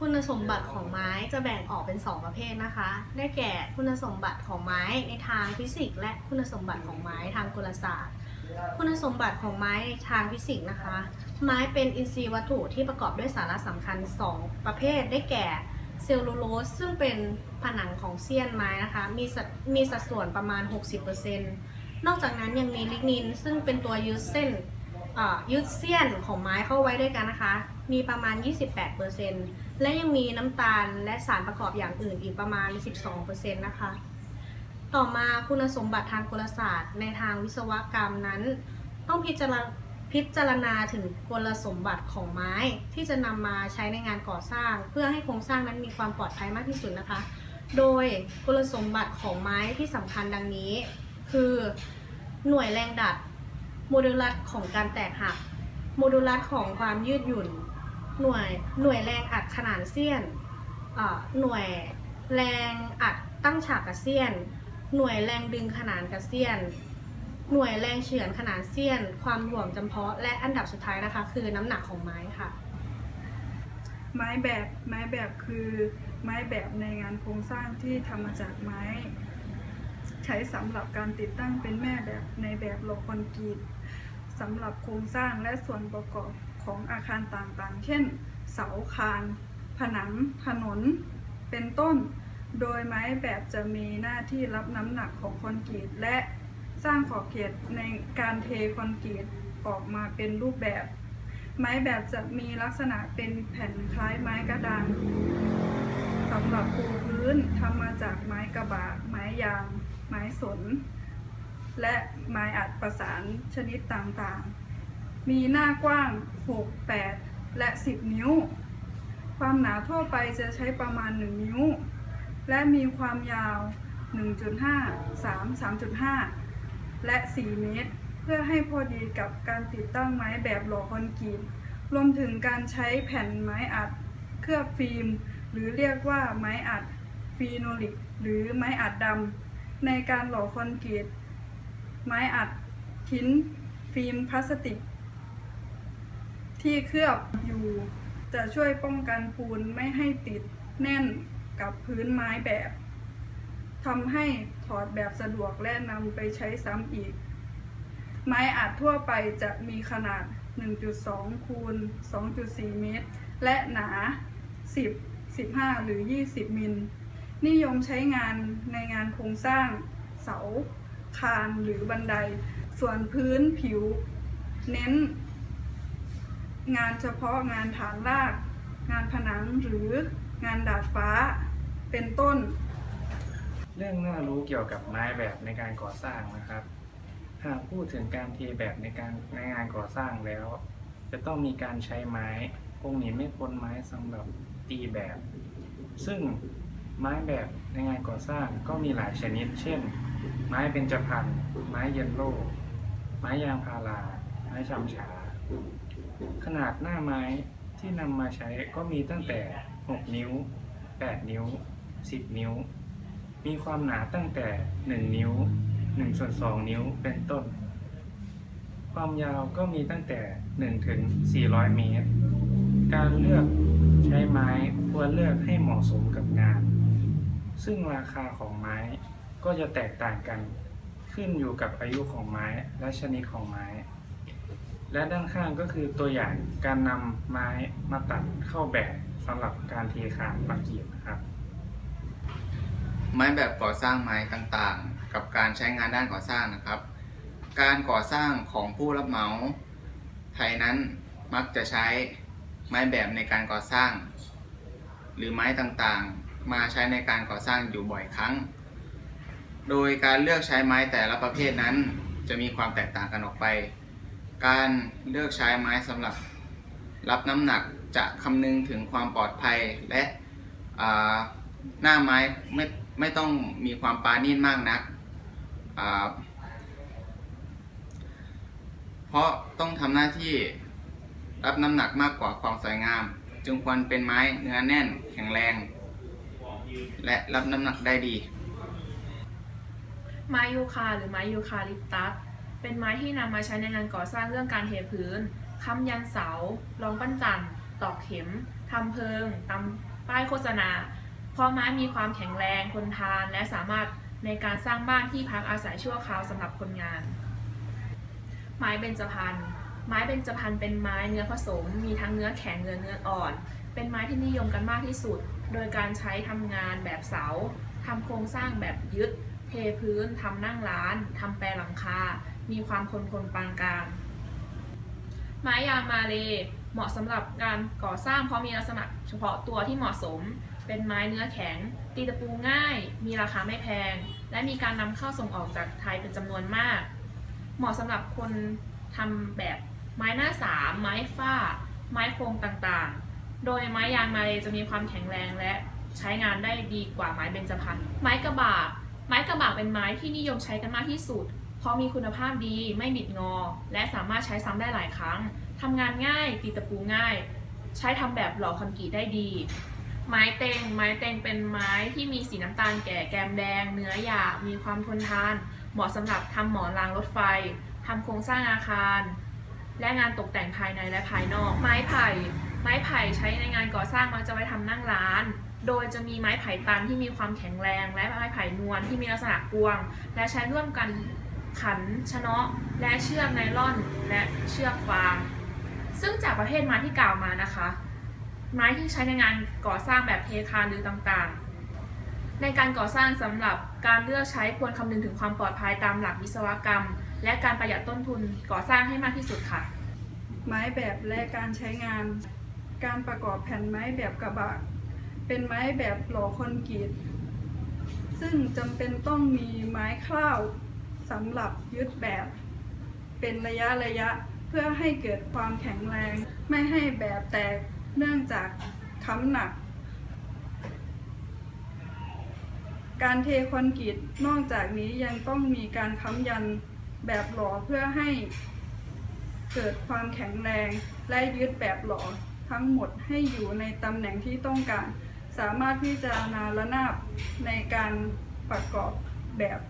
คุณสมบัติของไม้จะแบ่งออกเป็น 2 ประเภทนะคะ ได้แก่คุณสมบัติของไม้ในทางฟิสิกส์และคุณสมบัติของไม้ทางกลศาสตร์ คุณสมบัติของไม้ทางฟิสิกส์นะคะ ไม้เป็นอินทรีย์วัตถุที่ประกอบด้วยสาระสำคัญ 2 ประเภท ได้แก่เซลลูโลสซึ่งเป็นผนังของเสี้ยนไม้นะคะ มีสัดมีสัดส่วนประมาณ 60%นอกจากนั้นยังมีลิกนิน ซึ่งเป็นตัวยึดเส้นยึดเสี้ยนของไม้เข้าไว้ด้วยกันนะคะ มีประมาณ 28% และยังมีน้ำตาลและสารประกอบอย่างอื่นอีกประมาณ 12%นะคะ ต่อมาคุณสมบัติทางกลศาสตร์ในทางวิศวกรรมนั้น ต้องพิจารณาพิจารณาถึงกลสมบัติของไม้ที่จะนำมาใช้ในงานก่อสร้าง เพื่อให้โครงสร้างนั้นมีความปลอดภัยมากที่สุดนะคะ โดยคุณสมบัติของไม้ที่สำคัญดังนี้ คือหน่วยแรงดัด โมดูลัสของการแตกหัก โมดูลัสของความยืดหยุ่น หน่วยหน่วยแรงอัดขนานเสี้ยนหน่วยแรงอัดตั้งฉากกับเสี้ยน หน่วยแรงดึงขนานกับเสี้ยน หน่วยแรงเฉือนขนานเสี้ยน ความหน่วงจำเพาะ และอันดับสุดท้ายนะคะ คือน้ำหนักของไม้ค่ะ ไม้แบบไม้แบบคือไม้แบบในงานโครงสร้างที่ทำมาจากไม้ ใช้สำหรับการติดตั้งเป็นแม่แบบในแบบโลคอนกรีตสำหรับโครงสร้างและส่วนประกอบ ของอาคารต่างๆ เช่น เสาคาน ผนัง ถนน เป็นต้น โดยไม้แบบจะมีหน้าที่รับน้ำหนักของคอนกรีตและสร้างขอบเขตในการเทคอนกรีตออกมาเป็นรูปแบบ ไม้แบบจะมีลักษณะเป็นแผ่นคล้ายไม้กระดานสำหรับปูพื้นทำมาจากไม้กระบะไม้ยาง ไม้สน และไม้อัดประสานชนิดต่างๆ มีหน้ากว้าง 6 8 และ 10 นิ้ว ความหนาทั่วไปจะใช้ประมาณ 1 นิ้ว และมีความยาว 1.5 3 3.5 และ 4 เมตร เพื่อให้พอดีกับการติดตั้งไม้แบบหล่อคอนกรีตรวมถึงการใช้แผ่นไม้อัด เคลือบฟิล์ม หรือเรียกว่าไม้อัดฟีโนลิก หรือไม้อัดดำในการหล่อคอนกรีตไม้อัดทิ้นฟิล์มพลาสติก ที่เคลือบอยู่ จะช่วยป้องกันปูนไม่ให้ติดแน่นกับพื้นไม้แบบทำให้ถอดแบบสะดวกและนำไปใช้ซ้ำอีก ไม้อัดทั่วไปจะมีขนาด 1.2 คูณ 2.4 เมตร และหนา 10 15 หรือ 20 มิล นิยมใช้งานในงานโครงสร้าง เสา คานหรือบันได ส่วนพื้นผิว เน้น งานเฉพาะงานฐานราก งานผนังหรืองานดาดฟ้าเป็นต้น เรื่องน่ารู้เกี่ยวกับไม้แบบในการก่อสร้างนะครับ หากพูดถึงการเทแบบในการในงานก่อสร้างแล้ว จะต้องมีการใช้ไม้คงหนีไม่พ้นไม้สำหรับตีแบบ ซึ่งไม้แบบในงานก่อสร้างก็มีหลายชนิด เช่น ไม้เบญจพรรณไม้เยลโล่ไม้ยางพารา ไม้ชำฉา ขนาดหน้าไม้ที่นำมาใช้ก็มีตั้งแต่ 6 นิ้ว 8 นิ้ว 10 นิ้ว มีความหนาตั้งแต่ 1 นิ้ว1ส่วน2นิ้วเป็นต้น ความยาวก็มีตั้งแต่ 1 ถึง 400 เมตร การเลือกใช้ไม้ควรเลือกให้เหมาะสมกับงาน ซึ่งราคาของไม้ก็จะแตกต่างกัน ขึ้นอยู่กับอายุของไม้และชนิดของไม้ และด้านข้างก็คือตัวอย่างการนำไม้มาตัดเข้าแบบสำหรับการเทคานบางเกียบนะครับ ไม้แบบก่อสร้างไม้ต่างๆ กับการใช้งานด้านก่อสร้างนะครับ การก่อสร้างของผู้รับเหมาไทยนั้นมักจะใช้ไม้แบบในการก่อสร้าง หรือไม้ต่างๆ มาใช้ในการก่อสร้างอยู่บ่อยครั้ง โดยการเลือกใช้ไม้แต่ละประเภทนั้นจะมีความแตกต่างกันออกไป การเลือกใช้ไม้สำหรับรับน้ำหนักจะคำนึงถึงความปลอดภัยและหน้าไม้ไม่ไม่ต้องมีความปาณีตมากนัก เพราะต้องทำหน้าที่รับน้ำหนักมากกว่าความสวยงาม จึงควรเป็นไม้เนื้อแน่นแข็งแรง และรับน้ำหนักได้ดี ไม้ยูคาหรือไม้ยูคาลิปตัส เป็นไม้ที่นำมาใช้ในงานก่อสร้างเรื่องการเทพื้น ค้ำยันเสา รองปั้นจันทร์ตอกเข็ม ทำเพิงตป้ายโฆษณา เพราะไม้มีความแข็งแรงทนทาน และสามารถในการสร้างบ้านที่พักอาศัยชั่วคราวสำหรับคนงาน ไม้เบญจพรรณ ไม้เบญจพรรณเป็นไม้เนื้อผสม มีทั้งเนื้อแข็งเนื้อเนื้ออ่อน เป็นไม้ที่นิยมกันมากที่สุด โดยการใช้ทำงานแบบเสาทำโครงสร้างแบบยึด เทพื้นทำนั่งร้านทำแปรหลังคา มีความทนทนปานกลาง ไม้ยางมาเลเหมาะสำหรับการก่อสร้างเพราะมีลักษณะเฉพาะตัวที่เหมาะสม เป็นไม้เนื้อแข็ง ตีตะปูง่าย มีราคาไม่แพง และมีการนำเข้าส่งออกจากไทยเป็นจำนวนมาก เหมาะสำหรับคนทำแบบไม้หน้าสามไม้ฝ้า ไม้โครงต่างๆ โดยไม้ยางมาเลจะมีความแข็งแรงและใช้งานได้ดีกว่าไม้เบญจพรรณไม้กระบากไม้กระบากเป็นไม้ที่นิยมใช้กันมากที่สุด เพราะมีคุณภาพดีไม่บิดงอ และสามารถใช้ซ้ำได้หลายครั้งทำงานง่ายตีตะปูง่าย ใช้ทำแบบหล่อคอนกรีตได้ดี ไม้เต็ง ไม้เต็งเป็นไม้ที่มีสีน้ำตาลแก่แกมแดง เนื้อหยาบมีความทนทาน เหมาะสำหรับทำหมอนรางรถไฟทำโครงสร้างอาคาร และงานตกแต่งภายในและภายนอก ไม้ไผ่ ไม้ไผ่ใช้ในงานก่อสร้างมักจะไว้ทำนั่งร้านโดยจะมีไม้ไผ่ตันที่มีความแข็งแรง และไม้ไผ่นวลที่มีลักษณะกวง และใช้ร่วมกัน ขันชนะและเชือกไนล่อนและเชือกฟาง ซึ่งจากประเภทไม้ที่กล่าวมานะคะ ไม้ที่ใช้ในงานก่อสร้างแบบเทคานหรือต่างๆ ในการก่อสร้างสำหรับการเลือกใช้ควรคำนึงถึงความปลอดภัยตามหลักวิศวกรรม และการประหยัดต้นทุนก่อสร้างให้มากที่สุดค่ะ ไม้แบบและการใช้งาน การประกอบแผ่นไม้แบบกระบะเป็นไม้แบบหล่อคอนกรีตซึ่งจำเป็นต้องมีไม้คร่าว สำหรับยึดแบบ เป็นระยะระยะเพื่อให้เกิดความแข็งแรง ไม่ให้แบบแตกเนื่องจากค้ำหนัก การเทคอนกรีตนอกจากนี้ยังต้องมีการค้ำยันแบบหล่อเพื่อให้เกิดความแข็งแรงและยึดแบบหล่อทั้งหมดให้อยู่ในตำแหน่งที่ต้องการ สามารถพิจารณาระนาบในการประกอบแบบ